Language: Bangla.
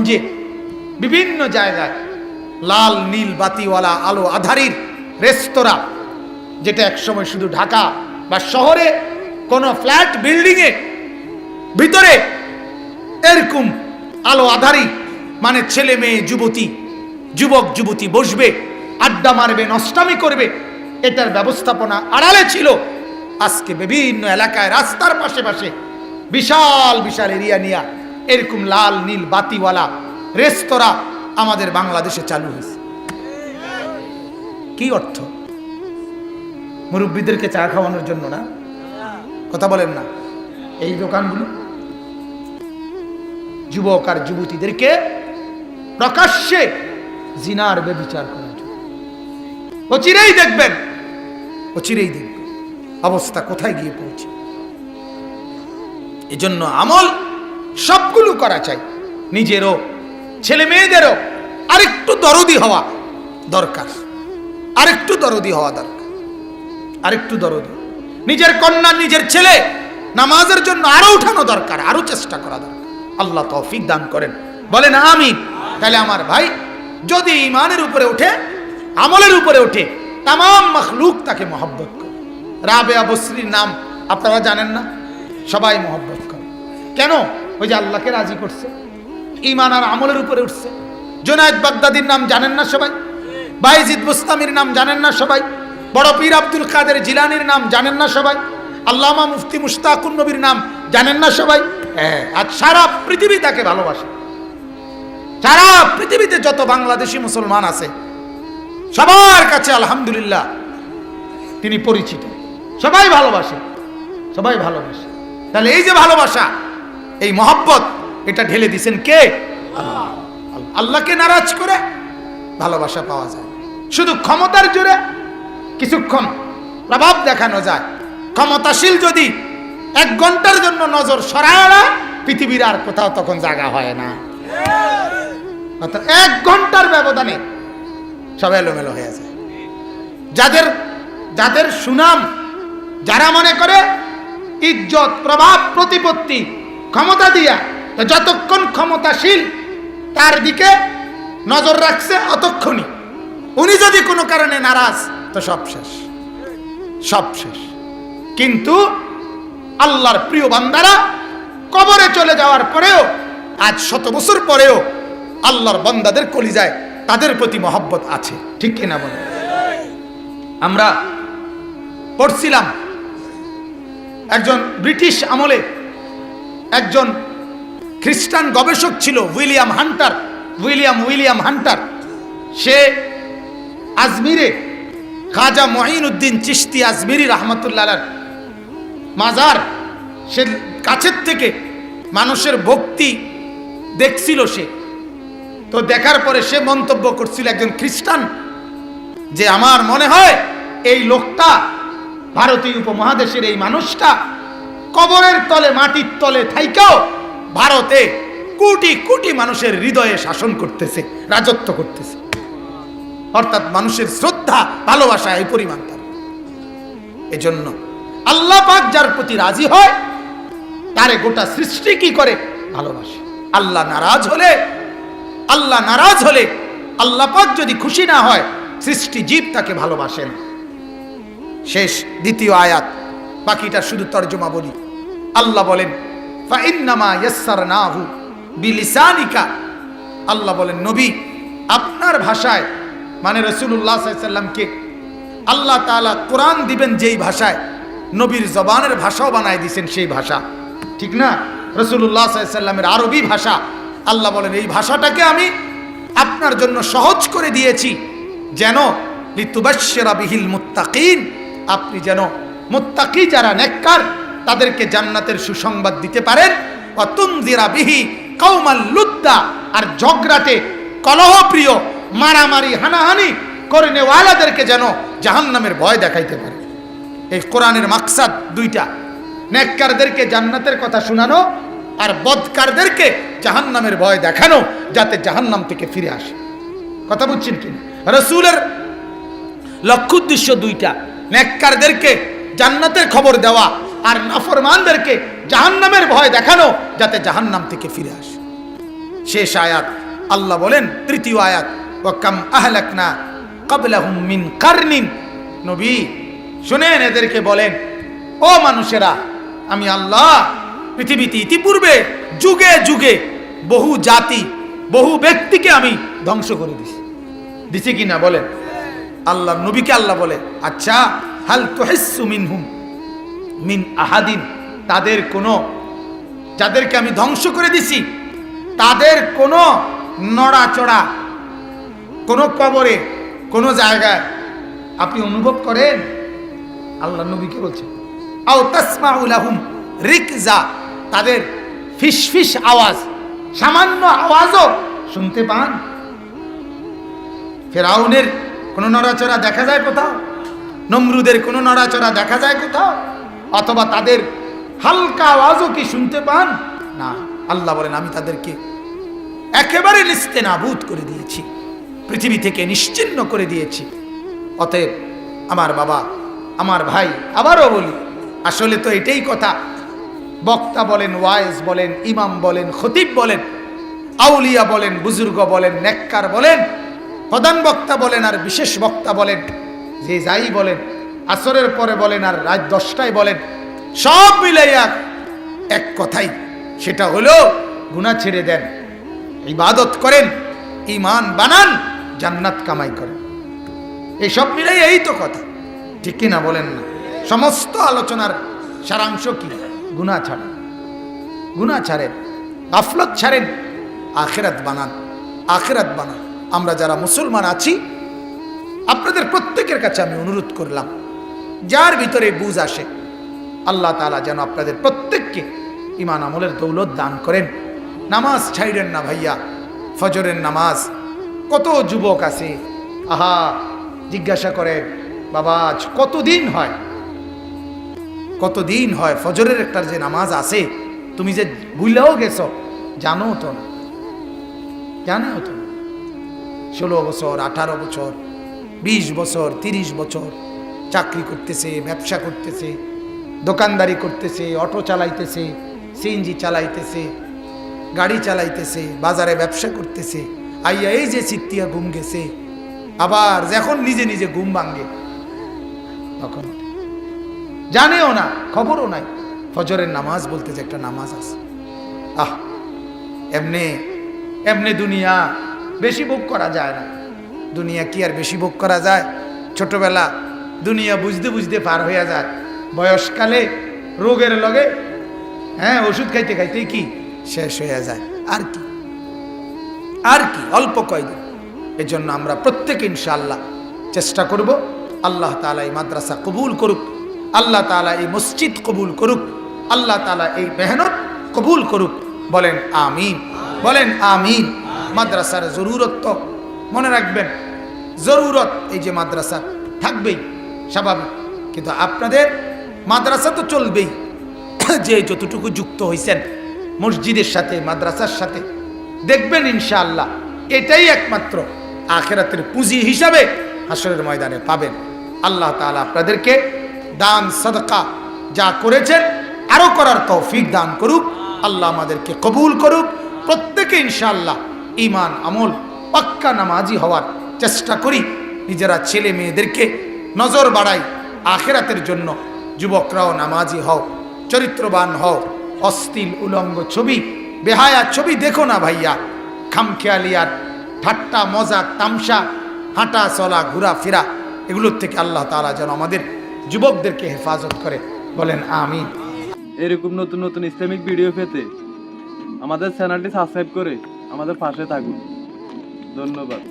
গঞ্জে বিভিন্ন জায়গায় লাল, নীল, বাতিওয়ালা, আলো আধারির রেস্তোরাঁ, যেটা একসময় শুধু ঢাকা বা শহরে কোনো ফ্ল্যাট বিল্ডিংয়ে ভিতরে এরকম আলো আধারি মানে ছেলে মেয়ে, যুবতী, যুবক, যুবতী বসবে, আড্ডা মারবে, নষ্টামি করবে, এটার ব্যবস্থাপনা আড়ালে ছিল। আজকে বিভিন্ন এলাকায় রাস্তার পাশে পাশে বিশাল বিশাল এরিয়া নিয়ে এরকম লাল, নীল, বাতিওয়ালা রেস্তোরাঁ আমাদের বাংলাদেশে চালু হয়েছে। কি অর্থ? মুরব্বীদেরকে চা খাওয়ানোর জন্য না? কথা বলেন না। এই দোকানগুলো যুবক আর যুবতীদেরকে প্রকাশ্যে জিনার বেবিচার করার জন্য। অচিরেই দেখবেন অচিরেই দেখবেন। অবস্থা কোথায় গিয়ে পৌঁছে? এজন্য আমল সবগুলো করা চাই। নিজেরও ছেলে মেয়েদেরও আরেকটু দরদি হওয়া দরকার। আরেকটু দরদি হওয়া দরকার। আরেকটু দরদি। নিজের কন্যা, নিজের ছেলে নামাজের জন্য আরও উঠানো দরকার, আরও চেষ্টা করা দরকার। আল্লাহ তৌফিক দান করেন। বলেন আমি তাহলে আমার ভাই যদি ইমানের উপরে ওঠে আমলের উপরে ওঠে তাম মখলুক তাকে মহব্বত করে। রাবে আবশ্রীর নাম আপনারা জানেন না? সবাই মহব্বত করে। কেন? ওই যে আল্লাহকে রাজি করছে। ইমান আর আমলের উপরে উঠছে। জোনায়দ বাগদাদির নাম জানেন না সবাই? বাইজিদ মুস্তামির নাম জানেন না সবাই? বড় পীর আব্দুল কাদের জিলানির নাম জানেন না সবাই? আল্লামা মুফতি মুস্তাকুন নবীর নাম জানেন না সবাই? হ্যাঁ আর সারা পৃথিবী তাকে ভালোবাসে। সারা পৃথিবীতে যত বাংলাদেশি মুসলমান আছে, সবার কাছে আলহামদুলিল্লাহ, তিনি পরিচিত। সবাই ভালোবাসে। সবাই ভালোবাসে। তাহলে এই যে ভালোবাসা এই মহব্বত, এটা ঢেলে দিছেন কে? আল্লাহকে নারাজ করে ভালোবাসা পাওয়া যায়। শুধু ক্ষমতার জোরে কিছুক্ষণ প্রভাব দেখানো যায়। ক্ষমতাশীল যদি এক ঘণ্টার জন্য নজর সরায় পৃথিবীর আর কোথাও তখন জায়গা হয় না। এক ঘণ্টার ব্যবধানে সব এলোমেলো হয়ে যায়। যাদের যাদের সুনাম, যারা মনে করে ইজ্জত, প্রভাব, প্রতিপত্তি ক্ষমতা দিয়া, তো যতক্ষণ ক্ষমতাশীল, তার দিকে নজর রাখছে অতক্ষণই। উনি যদি কোনো কারণে নারাজ, তো সব শেষ। সব শেষ। কিন্তু আল্লাহর প্রিয় বান্দারা কবরে চলে যাওয়ার পরেও, আজ শত বছর পরেও আল্লাহর বান্দাদের কলিজায় তাদের প্রতি মহব্বত আছে। ঠিক কিনা বলে? আমরা পড়ছিলাম, একজন ব্রিটিশ আমলে একজন খ্রিস্টান গবেষক ছিল, William Hunter, William William Hunter. সে আজমিরে খাজা মহিন উদ্দিন চিস্তি আজমিরি রহমতুল্লাহ মাজার, সে কাছের থেকে মানুষের ভক্তি দেখছিল সে। তো দেখার পরে সে মন্তব্য করছিল একজন খ্রিস্টান যে, আমার মনে হয় এই লোকটা ভারতীয় উপমহাদেশের এই মানুষটা কবরের তলে, মাটির তলে থাইকাও ভারতে কোটি কোটি মানুষের হৃদয়ে শাসন করতেছে, রাজত্ব করতেছে। অর্থাৎ মানুষের শ্রদ্ধা, ভালোবাসা এই পরিমাণ তার। এজন্য আল্লাহ পাক যার প্রতি রাজি হয়, তারে গোটা সৃষ্টি কি করে? ভালোবাসে। আল্লাহ নারাজ হলে, আল্লাহ নারাজ হলে, আল্লাহ পাক যদি খুশি না হয়, সৃষ্টি জীব তাকে ভালোবাসেন শেষ, দ্বিতীয় আয়াত। বাকিটা শুধু তর্জমা বলি আল্লাহ বলেন বিলিসানিকা। আল্লাহ বলেন, নবী, আপনার ভাষায় মানে রসুল্লাহ সাল্লামকে, আল্লাহ তাআলা কোরআন দিবেন যেই ভাষায়, নবীর জবানের ভাষাও বানায় দিছেন সেই ভাষা। ঠিক না? রসুল্লাহ সাল্লামের আরবি ভাষা। আল্লাহ বলেন, এই ভাষাটাকে আমি আপনার জন্য সহজ করে দিয়েছি, যেন লিতুবাশ্যরা বিহিল মুত্তাকিন, আপনি যেন মুত্তাকি যারা নেককার, তাদেরকে জান্নাতের সুসংবাদ দিতে পারেন। অতুনজিরা বিহি কৌমাল লুদ্দা, আর ঝগড়াটে কলহপ্রিয়, মারামারি, হানাহানি করে নেওয়ালাদেরকে যেন জাহান্নামের ভয় দেখাইতে পারে। এই কোরআনের মাকসাদ দুইটা। নেককারদেরকে জান্নাতের কথা শোনানো, আর বদকারদেরকে জাহান্নামের ভয় দেখানো, যাতে জাহান্নাম থেকে ফিরে আসে। কথা বুঝছেন কি রসুলের লক্ষ্য উদ্দেশ্য দুইটা। নেককারদেরকে জান্নাতের খবর দেওয়া আর নাফরমানদেরকে জাহান্নামের ভয় দেখানো যাতে জাহান্নাম থেকে ফিরে আসে। শেষ আয়াত, আল্লাহ বলেন, তৃতীয় আয়াত ওয়াকাম আহলাকনা কাবলাহুম মিন কারনিন। নবী, শুনেন এদেরকে বলেন, ও মানুষেরা, আমি আল্লাহ পৃথিবীতে ইতিপূর্বে যুগে যুগে বহু জাতি, বহু ব্যক্তিকে আমি ধ্বংস করে দিছি। দিছি কি না বলেন? আল্লাহ, নবীকে আল্লাহ বলে আচ্ছা হাল তুহিসু মিনহুম, মিন আহাদিন, তাদের কোনো, যাদেরকে আমি ধ্বংস করে দিছি, তাদের কোনো নড়াচড়া, কোনো কবরে, কোনো জায়গায় আপনি অনুভব করেন? আল্লাহ নবীকে বলছে, আও তাসমাউলাহুম রিকজা, তাদের ফিসফিস আওয়াজ, সামান্য আওয়াজও শুনতে পান। ফেরাউনের কোনো নড়াচড়া দেখা যায় কোথাও? নমরুদের কোনো নড়াচড়া দেখা যায় কোথাও? অথবা তাদের হালকা আওয়াজও কি শুনতে পান? না, আল্লাহ বলেন, আমি তাদেরকে একেবারে লিস্তে নাবুদ করে দিয়েছি। পৃথিবী থেকে নিশ্চিন্ন করে দিয়েছি। অতএব আমার বাবা, আমার ভাই, আবারও বলি, আসলে তো এটাই কথা। বক্তা বলেন, ওয়াইজ বলেন, ইমাম বলেন, খতিব বলেন, আউলিয়া বলেন, বুজুর্গ বলেন, নেককার বলেন, প্রধান বক্তা বলেন, আর বিশেষ বক্তা বলেন যে যাই বলেন, আসরের পরে বলেন আর রাত দশটায় বলেন, সব মিলাইয়া এক কথাই, সেটা হলো গুণা ছেড়ে দেন, ইবাদত করেন ইমান বানান, জান্নাত কামাই করেন। এইসব মিলাই এই তো কথা, ঠিক কিনা বলেন না? সমস্ত আলোচনার সারাংশ কি? গুণা ছাড়েন গুণা ছাড়েন, গাফলত ছাড়েন, আখেরাত বানান আখেরাত বানান। আমরা যারা মুসলমান আছি আপনাদের প্রত্যেকের কাছে আমি অনুরোধ করলাম, যার ভিতরে বুঝ আসে, আল্লাহ তাআলা যেন আপনাদের প্রত্যেককে ইমান আমলের দৌলত দান করেন। নামাজ ছাইড়েন না ভাইয়া, ফজরের নামাজ। কত যুবক আছে, আহা, জিজ্ঞাসা করে, বাবা, আজ কতদিন হয়? কতদিন হয় ফজরের একটা যে নামাজ আছে, তুমি যে ভুলেও গেছো জানো তো না। জানো তো না। ষোলো বছর, আঠারো বছর বিশ বছর, তিরিশ বছর চাকরি করতেছে, ব্যবসা করতেছে, দোকানদারি করতেছে, অটো চালাইতেছে সিএনজি চালাইতেছে, গাড়ি চালাইতেছে, বাজারে ব্যবসা করতেছে। আইয়া এই যে চিত্তিয়া ঘুম গেছে, আবার যখন নিজে নিজে ঘুম ভাঙ্গে তখন জানেও না, খবরও নাই। ফজরের নামাজ বলতে যে একটা নামাজ আছে। আহ, এমনি এমনি দুনিয়া বেশি ভোগ করা যায় না। দুনিয়া কি আর বেশি ভোগ করা যায়? ছোটবেলা দুনিয়া বুঝতে বুঝতে পার হইয়া যায়। বয়সকালে রোগের লগে হ্যাঁ ওষুধ খাইতে খাইতে কি শেষ হইয়া যায়। আর কি? আর কি? অল্প কয়দিন। এজন্য আমরা প্রত্যেকে ইনশাআল্লাহ চেষ্টা করব আল্লাহ তালা এই মাদ্রাসা কবুল করুক, আল্লাহ তালা এই মসজিদ কবুল করুক, আল্লাহ তালা এই মেহনত কবুল করুক। বলেন আমিন। বলেন আমিন। মাদ্রাসার জরুরত তো মনে রাখবেন, জরুরত এই যে মাদ্রাসা থাকবেই, স্বাভাবিক। কিন্তু আপনাদের মাদ্রাসা তো চলবেই। যে যতটুকু যুক্ত হয়েছেন মসজিদের সাথে, মাদ্রাসার সাথে, দেখবেন ইনশাআল্লাহ, এটাই একমাত্র আখেরাতের পুঁজি হিসাবে হাসরের ময়দানে পাবেন। আল্লাহ তাআলা আপনাদেরকে দান, সদকা যা করেছেন, আরও করার তৌফিক দান করুক। আল্লাহ আমাদেরকে কবুল করুক। প্রত্যেকে ইনশাআল্লাহ ইমান আমল পাক্কা নামাজি হওয়ার চেষ্টা করি। নিজেরা ছেলে মেয়েদেরকে নজর বাড়াই। আখেরাতের জন্য যুবকরাও নামাজি হও, চরিত্রবান হও। অস্থিল উলঙ্গ ছবি, বেহায়া ছবি দেখো না ভাইয়া। খামখেয়ালিয়ার ঠাট্টা, মজা, তামসা, হাঁটা, চলা ঘোরাফেরা এগুলোর থেকে আল্লাহ তাআলা যেন আমাদের যুবকদেরকে হেফাজত করে। বলেন আমি এরকম নতুন নতুন ইসলামিক ভিডিও পেতে আমাদের চ্যানেলটি সাবস্ক্রাইব করে আমাদের পাশে থাকুন। ধন্যবাদ।